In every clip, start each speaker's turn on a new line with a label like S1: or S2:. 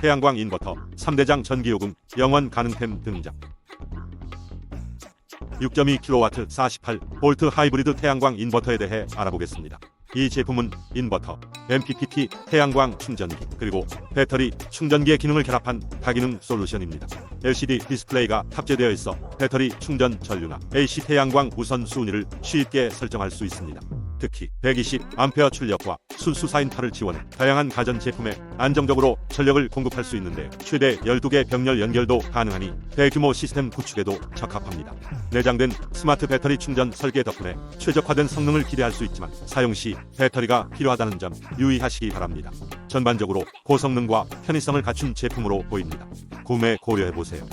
S1: 태양광 인버터, 3대장 전기요금, 영원 가능템 등장. 6.2kW 48V 하이브리드 태양광 인버터에 대해 알아보겠습니다. 이 제품은 인버터, MPPT 태양광 충전기, 그리고 배터리 충전기의 기능을 결합한 다기능 솔루션입니다. LCD 디스플레이가 탑재되어 있어 배터리 충전 전류나 AC 태양광 우선 순위를 쉽게 설정할 수 있습니다. 특히 120A 출력과 순수 사인파를 지원해 다양한 가전 제품에 안정적으로 전력을 공급할 수 있는데 최대 12개 병렬 연결도 가능하니 대규모 시스템 구축에도 적합합니다. 내장된 스마트 배터리 충전 설계 덕분에 최적화된 성능을 기대할 수 있지만 사용 시 배터리가 필요하다는 점 유의하시기 바랍니다. 전반적으로 고성능과 편의성을 갖춘 제품으로 보입니다. 구매 고려해 보세요.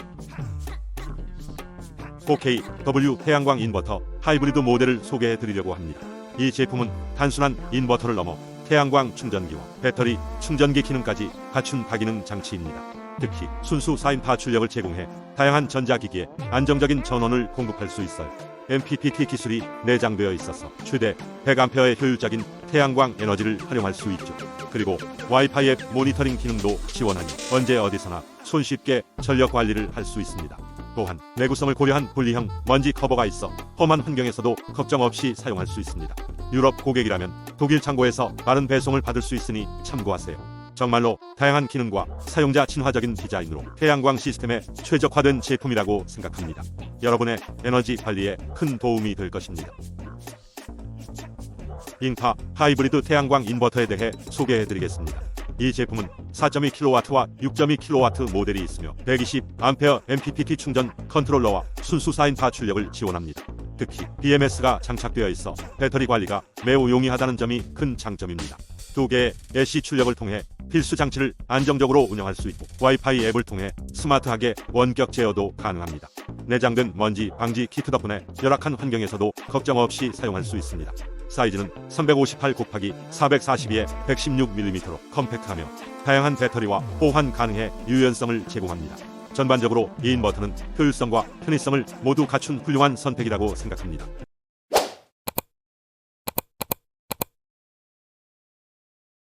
S1: 4K W 태양광 인버터 하이브리드 모델을 소개해 드리려고 합니다. 이 제품은 단순한 인버터를 넘어 태양광 충전기와 배터리 충전기 기능까지 갖춘 다기능 장치입니다. 특히 순수 사인파 출력을 제공해 다양한 전자기기에 안정적인 전원을 공급할 수 있어요. MPPT 기술이 내장되어 있어서 최대 100A의 효율적인 태양광 에너지를 활용할 수 있죠. 그리고 와이파이 앱 모니터링 기능도 지원하니 언제 어디서나 손쉽게 전력 관리를 할 수 있습니다. 또한 내구성을 고려한 분리형 먼지 커버가 있어 험한 환경에서도 걱정 없이 사용할 수 있습니다. 유럽 고객이라면 독일 창고에서 빠른 배송을 받을 수 있으니 참고하세요. 정말로 다양한 기능과 사용자 친화적인 디자인으로 태양광 시스템에 최적화된 제품이라고 생각합니다. 여러분의 에너지 관리에 큰 도움이 될 것입니다. 인파 하이브리드 태양광 인버터에 대해 소개해 드리겠습니다. 이 제품은 4.2kW와 6.2kW 모델이 있으며 120A MPPT 충전 컨트롤러와 순수 사인 파 출력을 지원합니다. 특히 BMS가 장착되어 있어 배터리 관리가 매우 용이하다는 점이 큰 장점입니다. 두 개의 AC 출력을 통해 필수 장치를 안정적으로 운영할 수 있고 와이파이 앱을 통해 스마트하게 원격 제어도 가능합니다. 내장된 먼지 방지 키트 덕분에 열악한 환경에서도 걱정 없이 사용할 수 있습니다. 사이즈는 358 곱하기 442에 116mm로 컴팩트하며 다양한 배터리와 호환 가능해 유연성을 제공합니다. 전반적으로 이 인버터는 효율성과 편의성을 모두 갖춘 훌륭한 선택이라고 생각합니다.